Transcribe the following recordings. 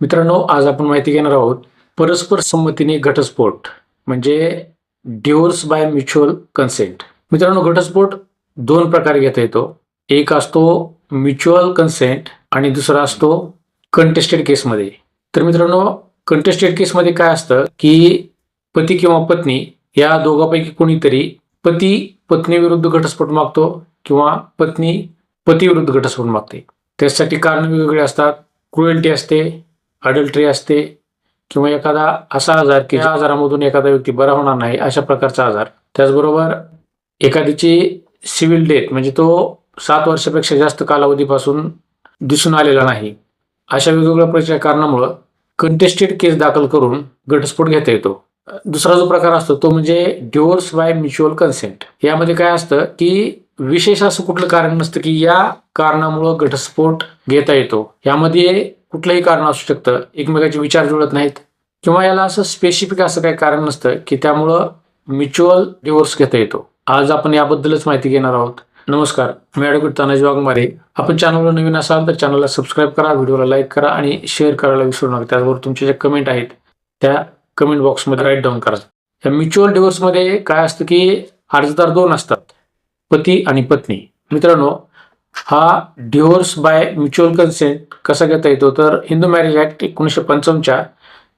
मित्रांनो आज आपण माहिती घेणार आहोत परस्पर संमतीने घटस्फोट म्हणजे डिव्होर्स बाय म्युच्युअल कन्सेंट मित्रांनो घटस्फोट दोन प्रकारे घेता येतो. एक असतो म्युच्युअल कन्सेंट आणि दुसरा असतो कंटेस्टेड केसमध्ये तर मित्रांनो कंटेस्टेड केसमध्ये काय असतं की पती किंवा पत्नी या दोघांपैकी कोणीतरी पती पत्नी विरुद्ध घटस्फोट मागतो किंवा पत्नी पती विरुद्ध घटस्फोट मागते. त्यासाठी कारण वेगवेगळे असतात. क्रुएल्टी असते अडल्ट्री असते किंवा एखादा असा आजार की ज्या आजारामधून एखादा व्यक्ती बरा होणार नाही अशा प्रकारचा आजार. त्याचबरोबर एखाद्याची सिव्हिल डेथ म्हणजे तो सात वर्षापेक्षा जास्त कालावधीपासून दिसून आलेला नाही अशा वेगवेगळ्या प्रकारच्या कारणामुळं कंटेस्टेड केस दाखल करून घटस्फोट घेता येतो. दुसरा जो प्रकार असतो तो म्हणजे डिवोर्स बाय म्युच्युअल कन्सेंट यामध्ये काय असतं की विशेष असं कुठलं कारण नसतं की या कारणामुळं घटस्फोट घेता येतो. यामध्ये कुठलंही कारण असू शकतं एकमेकाचे विचार जुळत नाहीत. किंवा याला असं स्पेसिफिक असं काही कारण नसतं की त्यामुळं म्युच्युअल डिवोर्स घेता येतो. आज आपण याबद्दलच माहिती घेणार आहोत. नमस्कार मी ॲडव्होकेट तानाजी वाघमारे. आपण चॅनलवर नवीन असाल तर चॅनलला सबस्क्राईब करा व्हिडिओला लाईक करा आणि शेअर करायला विसरू नका. त्याचबरोबर तुमचे जे कमेंट आहेत त्या कमेंट बॉक्समध्ये राईट डाऊन करा. या म्युच्युअल डिवोर्समध्ये काय असतं की अर्जदार दोन असतात पती आणि पत्नी. मित्रांनो हा डिव्होर्स बाय म्युच्युअल कन्सेंट कसा घेता येतो? तर हिंदू मॅरेज ॲक्ट एकोणीसशे पंचावन्नच्या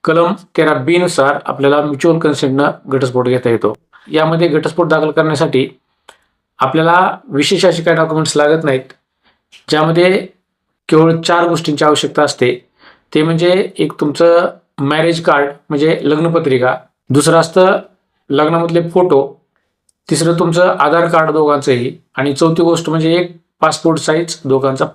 कलम तेरा बी नुसार आपल्याला म्युच्युअल कन्सेंटनं घटस्फोट घेता येतो. यामध्ये घटस्फोट दाखल करण्यासाठी आपल्याला विशेष असे काही डॉक्युमेंट्स लागत नाहीत ज्यामध्ये केवळ चार गोष्टींची आवश्यकता असते. ते म्हणजे एक तुमचं मॅरेज कार्ड म्हणजे लग्नपत्रिका. दुसरं असतं लग्नामधले फोटो तिसरं तुमचं आधार कार्ड दोघांचंही. आणि चौथी गोष्ट म्हणजे एक पासपोर्ट साईज दोघांचा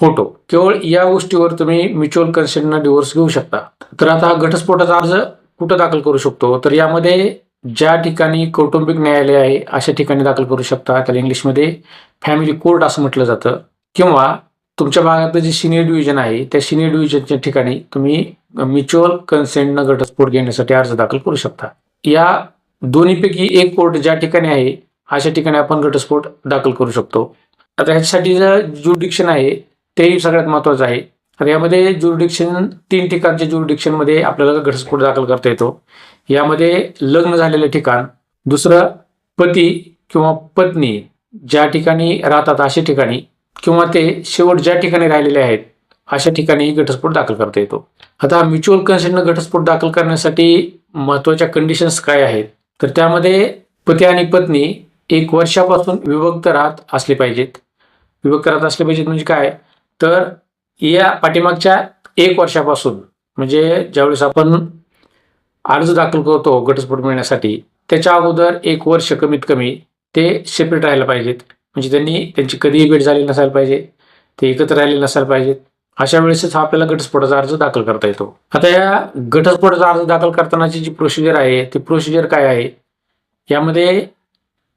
फोटो केवळ या गोष्टीवर तुम्ही म्युच्युअल कन्सेंटनं डिवोर्स घेऊ शकता. तर आता हा घटस्फोटाचा अर्ज कुठं दाखल करू शकतो? तर यामध्ये ज्या ठिकाणी कौटुंबिक न्यायालय आहे अशा ठिकाणी दाखल करू शकता. त्याला इंग्लिशमध्ये फॅमिली कोर्ट असं म्हटलं जातं. किंवा तुमच्या भागातलं जे सिनियर डिव्हिजन आहे त्या सिनियर डिव्हिजनच्या ठिकाणी तुम्ही म्युच्युअल कन्सेंटनं घटस्फोट घेण्यासाठी अर्ज दाखल करू शकता. या दोन्हीपैकी एक कोर्ट ज्या ठिकाणी आहे अशा ठिकाणी आपण घटस्फोट दाखल करू शकतो. आता ह्याच्यासाठी जे ज्युरिडिक्शन आहे तेही सगळ्यात महत्त्वाचं आहे. तर यामध्ये ज्युरिडिक्शन तीन ठिकाणच्या ज्युरिडिक्शनमध्ये आपल्याला घटस्फोट दाखल करता येतो यामध्ये लग्न झालेलं ठिकाण दुसरं पती किंवा पत्नी ज्या ठिकाणी राहतात अशा ठिकाणी किंवा ते शेवट ज्या ठिकाणी राहिलेले आहेत अशा ठिकाणी घटस्फोट दाखल करता येतो. आता म्युच्युअल कन्सेंटनं घटस्फोट दाखल करण्यासाठी महत्त्वाच्या कंडिशन्स काय आहेत? तर त्यामध्ये पती आणि पत्नी एक वर्षापासून विभक्त राहत असले पाहिजेत. विभक्त करत असले पाहिजेत म्हणजे काय? तर या पाठीमागच्या एक वर्षापासून म्हणजे ज्यावेळेस आपण अर्ज दाखल करतो घटस्फोट मिळण्यासाठी त्याच्या अगोदर एक वर्ष कमीत कमी ते सेपरेट राहायला पाहिजेत. म्हणजे त्यांनी त्यांची कधीही भेट झाली नसायला पाहिजे ते एकत्र राहिले नसायला पाहिजेत. अशा वेळेसच हा आपल्याला घटस्फोटाचा अर्ज दाखल करता येतो. आता या घटस्फोटाचा अर्ज दाखल करतानाची जी प्रोसिजर आहे ती प्रोसिजर काय आहे? यामध्ये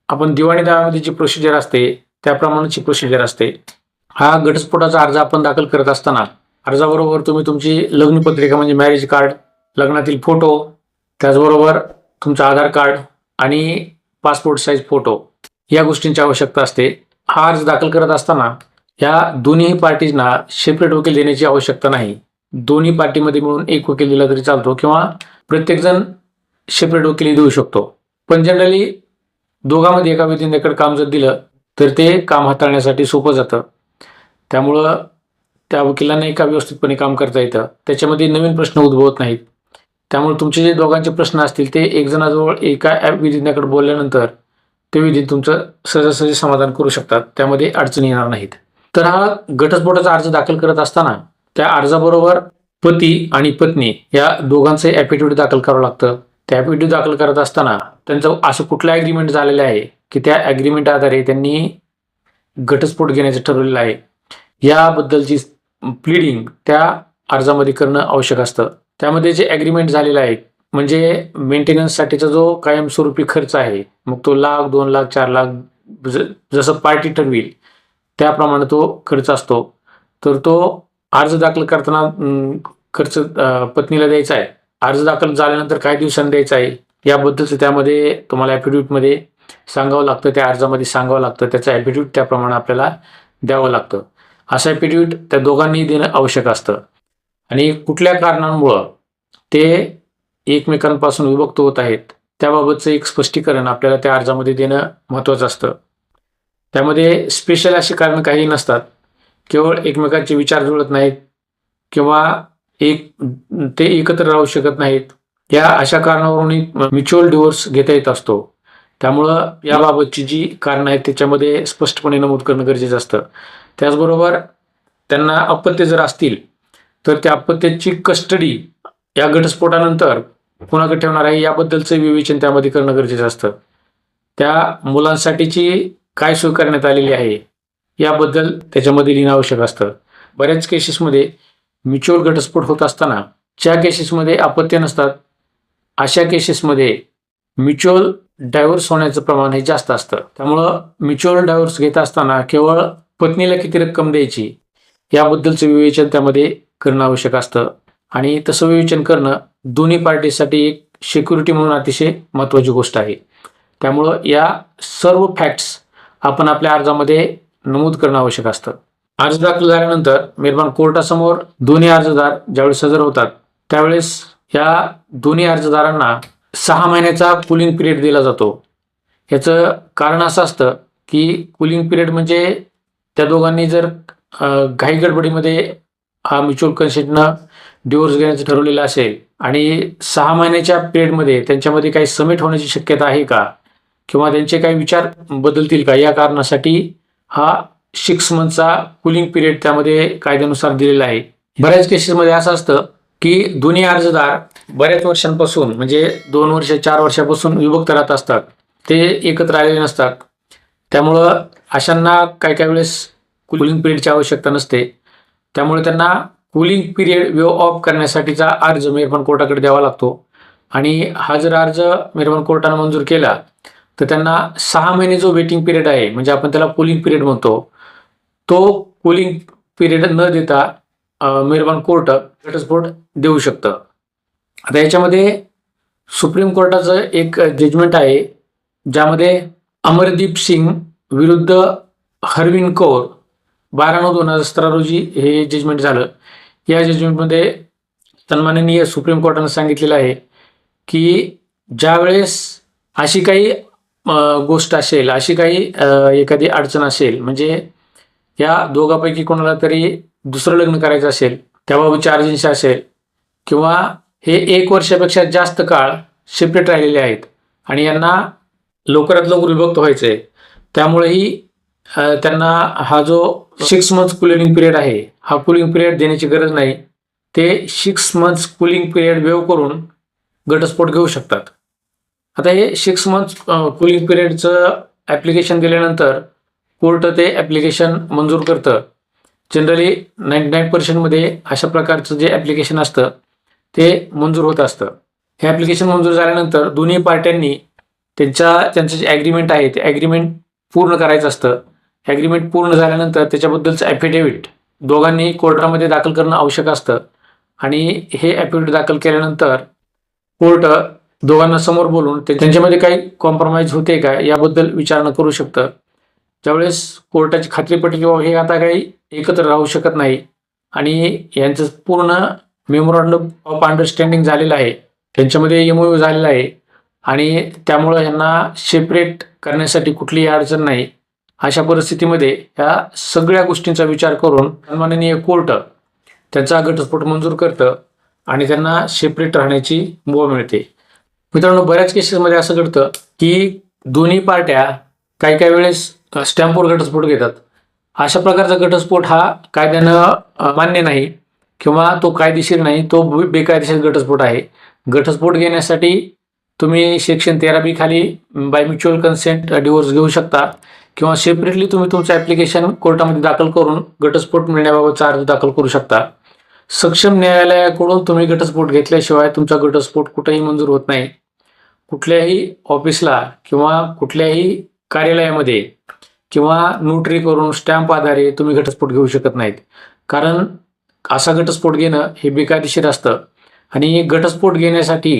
आपण दिवाणी दाव्यामध्ये जी प्रोसिजर असते त्याप्रमाणेची प्रोसिजर असते. हा घटस्फोटाचा अर्ज आपण दाखल करत असताना अर्जाबरोबर तुम्ही तुमची लग्नपत्रिका म्हणजे मॅरेज कार्ड लग्नातील फोटो त्याचबरोबर तुमचं आधार कार्ड आणि पासपोर्ट साईज फोटो या गोष्टींची आवश्यकता असते. हा अर्ज दाखल करत असताना या दोन्ही पार्टीजना सेपरेट वकील देण्याची आवश्यकता नाही. दोन्ही पार्टीमध्ये मिळून एक वकील दिला तरी चालतो किंवा प्रत्येकजण सेपरेट वकील देऊ शकतो. पण जनरली दोघांमध्ये एका व्यक्तींकडे काम जर दिलं तर ते काम हाताळण्यासाठी सोपं जातं. त्यामुळं त्या वकिलांना एका व्यवस्थितपणे काम करता येतं? त्याच्यामध्ये नवीन प्रश्न उद्भवत नाहीत. त्यामुळे तुमचे जे दोघांचे प्रश्न असतील ते एकजणाजवळ एका एका विधिज्ञाकडे बोलल्यानंतर ते विधी तुमचं सहजासहजी समाधान करू शकतात. त्यामध्ये अडचणी येणार नाहीत. तर हा घटस्फोटाचा अर्ज दाखल करत असताना त्या अर्जाबरोबर पती आणि पत्नी या दोघांचं ॲफिडेव्हिट दाखल करावं लागतं. त्या व्हिडिओ दाखल करत असताना त्यांचं असं कुठलं ॲग्रीमेंट झालेलं आहे की त्या ॲग्रीमेंट आधारे त्यांनी घटस्फोट घेण्याचं ठरवलेलं आहे? याबद्दलची प्लिडिंग त्या अर्जामध्ये करणं आवश्यक असतं. त्यामध्ये जे ॲग्रीमेंट झालेलं आहे म्हणजे मेंटेनन्ससाठीचा जो कायमस्वरूपी खर्च आहे मग तो लाख दोन लाख चार लाख ज- जसं पार्टी ठरवील त्याप्रमाणे तो खर्च असतो. तर तो अर्ज दाखल करताना खर्च पत्नीला द्यायचा आहे. अर्ज दाखल झाल्यानंतर काही दिवसांनी द्यायचा आहे? याबद्दलचं त्यामध्ये तुम्हाला ॲफिडेविटमध्ये सांगावं लागतं त्या अर्जामध्ये सांगावं लागतं त्याचं ॲफिडेविट त्याप्रमाणे आपल्याला द्यावं लागतं. असं ॲफिडेविट त्या दोघांनी देणं आवश्यक असतं. आणि कुठल्या कारणांमुळं ते एकमेकांपासून विभक्त होत आहेत त्याबाबतचं एक स्पष्टीकरण आपल्याला त्या अर्जामध्ये देणं महत्त्वाचं असतं. त्यामध्ये स्पेशल अशी कारणं काही नसतात. केवळ एकमेकांचे विचार जुळत नाहीत किंवा एक ते एकत्र राहू शकत नाहीत. या अशा कारणावरून म्युच्युअल डिवोर्स घेता येत असतो. त्यामुळं याबाबतची जी कारणं आहेत त्याच्यामध्ये स्पष्टपणे नमूद करणं गरजेचं असतं. त्याचबरोबर त्यांना अपत्य जर असतील तर त्या अपत्याची कस्टडी या घटस्फोटानंतर कुणाकडे ठेवणार आहे याबद्दलचं विवेचन त्यामध्ये करणं गरजेचं असतं. त्या मुलांसाठीची काय सोय करण्यात आलेली आहे याबद्दल त्याच्यामध्ये लिहिणं आवश्यक असतं. बऱ्याच केसेसमध्ये म्युच्युअल घटस्फोट होत असताना ज्या केसेसमध्ये अपत्य नसतात अशा केसेसमध्ये म्युच्युअल डायव्हर्स होण्याचं प्रमाण हे जास्त असतं. त्यामुळं म्युच्युअल डायव्हर्स घेत असताना केवळ पत्नीला किती रक्कम द्यायची याबद्दलचं विवेचन त्यामध्ये करणं आवश्यक असतं. आणि तसं विवेचन करणं दोन्ही पार्टीसाठी एक सिक्युरिटी म्हणून अतिशय महत्त्वाची गोष्ट आहे. त्यामुळं या सर्व फॅक्ट्स आपण आपल्या अर्जामध्ये नमूद करणं आवश्यक असतं. अर्ज दाखल झाल्यानंतर निर्माण कोर्टासमोर दोन्ही अर्जदार ज्यावेळेस हजर होतात त्यावेळेस या दोन्ही अर्जदारांना सहा महिन्याचा कुलिंग पिरियड दिला जातो. याचं कारण असं असतं की कुलिंग पिरियड म्हणजे त्या दोघांनी जर घाई गडबडीमध्ये हा म्युच्युअल कन्सेंटनं डिवोर्स घेण्याचं ठरवलेलं असेल आणि सहा महिन्याच्या पिरियडमध्ये त्यांच्यामध्ये काही समिट होण्याची शक्यता आहे का? किंवा त्यांचे काही विचार बदलतील का? या कारणासाठी हा सिक्स मंथचा कुलिंग पिरियड त्यामध्ये कायद्यानुसार दिलेला आहे. बऱ्याच केसेसमध्ये असं असतं की दोन्ही अर्जदार बऱ्याच वर्षांपासून म्हणजे दोन वर्ष चार वर्षापासून विभक्त राहत असतात. ते एकत्र आलेले नसतात. त्यामुळं अशांना काही काही वेळेस कुलिंग पिरियडची आवश्यकता नसते. त्यामुळे त्यांना कुलिंग पिरियड वेव ऑफ करण्यासाठीचा अर्ज मेहरबान कोर्टाकडे द्यावा लागतो. आणि हा जर अर्ज मेहरबान कोर्टानं मंजूर केला तर त्यांना सहा महिने जो वेटिंग पिरियड आहे म्हणजे आपण त्याला कुलिंग पिरियड म्हणतो तो कुलिंग पिरियड न देता मेहरबान कोर्ट घटस्फोट देऊ शकतं. आता याच्यामध्ये सुप्रीम कोर्टाचं एक जजमेंट आहे ज्यामध्ये अमरदीप सिंग विरुद्ध हरविन कौर बारा नऊ दोन हजार सतरा रोजी हे जजमेंट झालं. या जजमेंटमध्ये सन्माननीय सुप्रीम कोर्टानं सांगितलेलं आहे की ज्यावेळेस अशी काही गोष्ट असेल अशी काही एखादी अडचण असेल म्हणजे या दोघांपैकी कोणाला तरी दुसरं लग्न करायचं असेल त्याबाबतची अर्जन्सी असेल किंवा हे एक वर्षापेक्षा जास्त काळ सेपरेट राहिलेले आहेत आणि यांना लवकरात लवकर विभक्त व्हायचं आहे त्यामुळेही त्यांना हा जो सिक्स मंथ्स कुलिंग पिरियड आहे हा कुलिंग पिरियड देण्याची गरज नाही. ते six months cooling period waive करून घटस्फोट घेऊ शकतात. आता हे सिक्स मंथ्स कुलिंग पिरियडचं ॲप्लिकेशन दिल्यानंतर कोर्ट ते ॲप्लिकेशन मंजूर करतं. जनरली नाईंटी नाईन पर्सेंटमध्ये अशा प्रकारचं जे ॲप्लिकेशन असतं ते मंजूर होत असतं. हे ॲप्लिकेशन मंजूर झाल्यानंतर दोन्ही पार्ट्यांनी त्यांच्या त्यांचं जे ॲग्रीमेंट आहे ते ॲग्रीमेंट पूर्ण करायचं असतं. ॲग्रीमेंट पूर्ण झाल्यानंतर त्याच्याबद्दलचं ॲफिडेविट दोघांनी कोर्टामध्ये दाखल करणं आवश्यक असतं. आणि हे ॲफिडेविट दाखल केल्यानंतर कोर्ट दोघांना समोर बोलून ते- त्यांच्यामध्ये काही कॉम्प्रोमाइज होते का याबद्दल विचारणा करू शकतं. ज्यावेळेस कोर्टाची खात्री पटली हे आता काही एकत्र राहू शकत नाही. आणि यांचं पूर्ण मेमोरंडम ऑफ अंडरस्टँडिंग झालेलं आहे. त्यांच्यामध्ये एमओयू झालेला आहे. आणि त्यामुळं यांना सेपरेट करण्यासाठी कुठलीही अडचण नाही. अशा परिस्थितीमध्ये ह्या सगळ्या गोष्टींचा विचार करून सन्माननीय कोर्ट त्यांचा घटस्फोट मंजूर करतं आणि त्यांना सेपरेट राहण्याची मुभा मिळते. मित्रांनो बऱ्याच केसेसमध्ये असं घडतं की दोन्ही पार्ट्या काही काही वेळेस स्टॅम्पवर घटस्फोट घेतात. अशा प्रकारचा घटस्फोट हा कायद्यानं मान्य नाही किंवा तो कायदेशीर नाही तो बेकायदेशीर घटस्फोट आहे. घटस्फोट घेण्यासाठी तुम्ही सेक्शन तेरा बी खाली बाय म्युच्युअल कन्सेंट डिवोर्स घेऊ शकता किंवा सेपरेटली तुम्ही तुमचं ॲप्लिकेशन कोर्टामध्ये दाखल करून घटस्फोट मिळण्याबाबतचा अर्ज दाखल करू शकता. सक्षम न्यायालयाकडून तुम्ही घटस्फोट घेतल्याशिवाय तुमचा घटस्फोट कुठेही मंजूर होत नाही. कुठल्याही ऑफिसला किंवा कुठल्याही कार्यालयामध्ये किंवा नोटरी करून स्टॅम्प आधारे तुम्ही घटस्फोट घेऊ शकत नाहीत. कारण असा घटस्फोट घेणं हे बेकायदेशीर असतं. आणि घटस्फोट घेण्यासाठी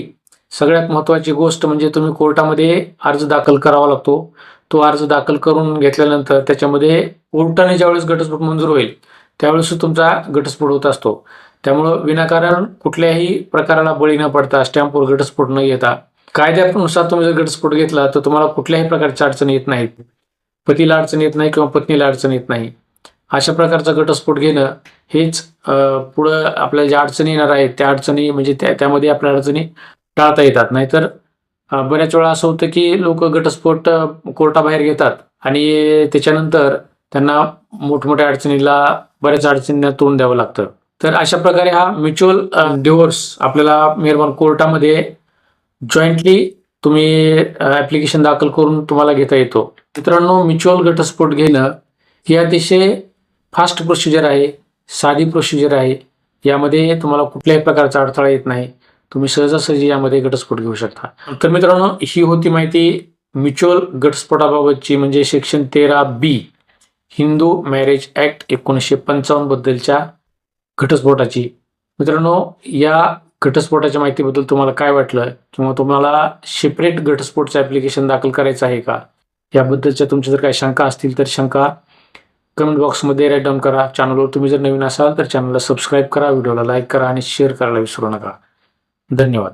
सगळ्यात महत्त्वाची गोष्ट म्हणजे तुम्ही कोर्टामध्ये अर्ज दाखल करावा लागतो. तो अर्ज दाखल करून घेतल्यानंतर त्याच्यामध्ये कोर्टाने ज्यावेळेस घटस्फोट मंजूर होईल त्यावेळेस तुमचा घटस्फोट होत असतो. त्यामुळं विनाकारण कुठल्याही प्रकाराला बळी न पडता स्टॅम्पवर घटस्फोट न घेता कायद्यानुसार तुम्ही जर घटस्फोट घेतला तर तुम्हाला कुठल्याही प्रकारची अडचण येत नाही. पतीला अडचण येत नाही किंवा पत्नीला अडचण येत नाही. अशा प्रकारचा घटस्फोट घेणं हेच पुढं आपल्या ज्या अडचणी येणार आहेत त्या अडचणी म्हणजे त्या त्यामध्ये आपल्या अडचणी टाळता येतात. नाहीतर बऱ्याच वेळा असं होतं की लोक घटस्फोट कोर्टाबाहेर घेतात आणि त्याच्यानंतर त्यांना मोठमोठ्या अडचणीला बऱ्याच अडचणींना तोंड द्यावं लागतं. तर अशा प्रकारे हा म्युच्युअल डिव्होर्स आपल्याला मेहरबान कोर्टामध्ये जॉईंटली तुम्ही ॲप्लिकेशन दाखल करून तुम्हाला घेता येतो. मित्रांनो म्युच्युअल घटस्फोट घेणं ही अतिशय फास्ट प्रोसिजर आहे साधी प्रोसिजर आहे. यामध्ये तुम्हाला कुठल्याही प्रकारचा अडथळा येत नाही. तुम्ही सहजासहजी यामध्ये घटस्फोट घेऊ शकता. तर मित्रांनो ही होती माहिती म्युच्युअल घटस्फोटाबाबतची म्हणजे सेक्शन तेरा बी हिंदू मॅरेज ॲक्ट एकोणीसशे पंचावन्नबद्दलच्या घटस्फोटाची. मित्रांनो या घटस्फोटाच्या माहितीबद्दल तुम्हाला काय वाटलं? किंवा तुम्हाला सेपरेट घटस्फोटचं ॲप्लिकेशन दाखल करायचं आहे का? याबद्दलच्या तुमच्या जर काही शंका असतील तर शंका कमेंट बॉक्समध्ये राईट डाऊन करा. चॅनलवर तुम्ही जर नवीन असाल तर चॅनलला सबस्क्राईब करा. व्हिडिओला लाईक करा आणि शेअर करायला विसरू नका. धन्यवाद.